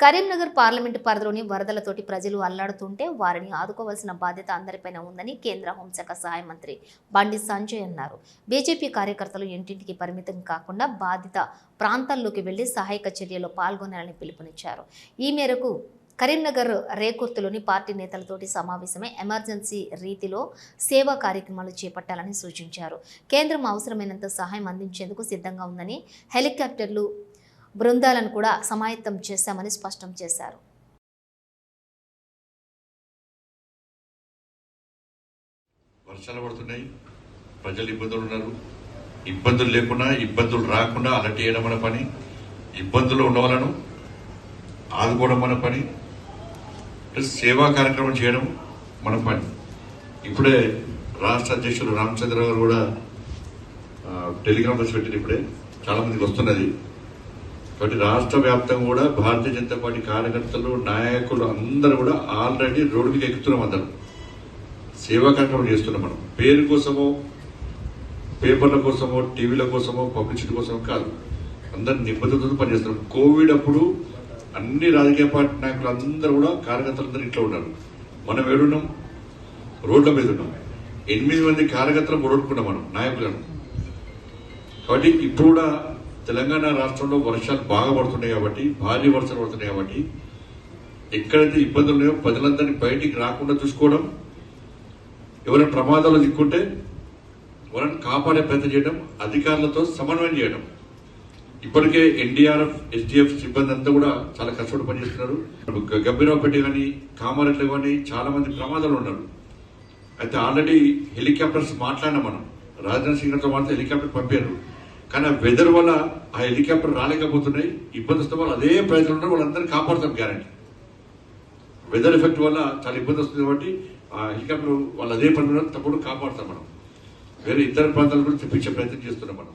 Karimnagar parliament పరిధిలోని వరదలతోటి ప్రజలు అల్లాడుతుంటే వారిని ఆదుకోవాల్సిన బాధ్యత అందరిపైన ఉందని కేంద్ర హోంశాఖ సహాయ మంత్రి బండి సంజయ్ అన్నారు. బీజేపీ కార్యకర్తలు ఇంటింటికి పరిమితం కాకుండా బాధిత ప్రాంతాల్లోకి వెళ్ళి సహాయక చర్యలో పాల్గొనాలని పిలుపునిచ్చారు. ఈ మేరకు కరీంనగర్ రేకుర్తులోని పార్టీ నేతలతోటి సమావేశమై ఎమర్జెన్సీ రీతిలో సేవా కార్యక్రమాలు చేపట్టాలని సూచించారు. కేంద్రం అవసరమైనంత సహాయం అందించేందుకు సిద్ధంగా ఉందని హెలికాప్టర్లు బృందాలను కూడా సమాయత్తం చేశామని స్పష్టం చేశారు. వర్షాలు పడుతున్నాయి ప్రజలు ఇబ్బందులు ఉన్నారు. ఇబ్బందులు లేకుండా ఇబ్బందులు రాకుండా అలర్ట్ చేయడం మన పని. ఇబ్బందులు ఉన్న వాళ్ళను ఆదుకోవడం మన పని. ప్లస్ సేవా కార్యక్రమం చేయడం మన పని. ఇప్పుడే రాష్ట్ర అధ్యక్షులు రామచంద్ర గారు కూడా టెలిగ్రామ్ బస్ పెట్టింది ఇప్పుడే. చాలా మందికి వస్తున్నది. కాబట్టి రాష్ట్ర వ్యాప్తంగా కూడా భారతీయ జనతా పార్టీ కార్యకర్తలు నాయకులు అందరూ కూడా ఆల్రెడీ రోడ్డు మీద ఎక్కుతున్నాం అందరం. సేవా కార్యక్రమం చేస్తున్నాం మనం. పేరు కోసమో పేపర్ల కోసమో టీవీల కోసమో పబ్లిసిటీ కోసమో కాదు. అందరు నిబద్ధతతో పనిచేస్తున్నాం కోవిడ్ అప్పుడు అన్ని రాజకీయ పార్టీ నాయకులు అందరూ కూడా కార్యకర్తలందరూ ఇంట్లో ఉన్నారు. మనం ఏడున్నాం? రోడ్ల మీద ఉన్నాం. ఎనిమిది మంది కార్యకర్తలు పొడగొట్టుకున్నాం మనం నాయకులను. కాబట్టి ఇప్పుడు కూడా తెలంగాణ రాష్ట్రంలో వర్షాలు బాగా పడుతున్నాయి కాబట్టి భారీ వర్షాలు పడుతున్నాయి కాబట్టి ఎక్కడైతే ఇబ్బందులు ఉన్నాయో ప్రజలందరినీ బయటికి రాకుండా చూసుకోవడం ఎవరైనా ప్రమాదాలు దిక్కుంటే వాళ్ళని కాపాడే ప్రయత్నం చేయడం అధికారులతో సమన్వయం చేయడం. ఇప్పటికే ఎన్డీఆర్ఎఫ్ ఎస్డిఎఫ్ సిబ్బంది అంతా కూడా చాలా కష్టపడి పనిచేస్తున్నారు. గబ్బిరావుపేట కానీ కామారెడ్డి కానీ చాలా మంది ప్రమాదాలు ఉన్నారు. అయితే ఆల్రెడీ హెలికాప్టర్స్ మాట్లాడినా మనం. రాజనాథ్ సింగ్ గారితో హెలికాప్టర్ పంపారు. కానీ ఆ వెదర్ వల్ల ఆ హెలికాప్టర్ రాలేకపోతున్నాయి. ఇబ్బంది వస్తే వాళ్ళు అదే ప్రయత్నం ఉన్నారు వాళ్ళందరినీ కాపాడుతాం గ్యారంటీ వెదర్ ఎఫెక్ట్ వల్ల చాలా ఇబ్బంది వస్తుంది కాబట్టి ఆ హెలికాప్టర్ వాళ్ళు అదే పని తప్పుడు కాపాడుతాం మనం. వేరే ఇతర ప్రాంతాల గురించి తెప్పించే ప్రయత్నం చేస్తున్నాం మనం.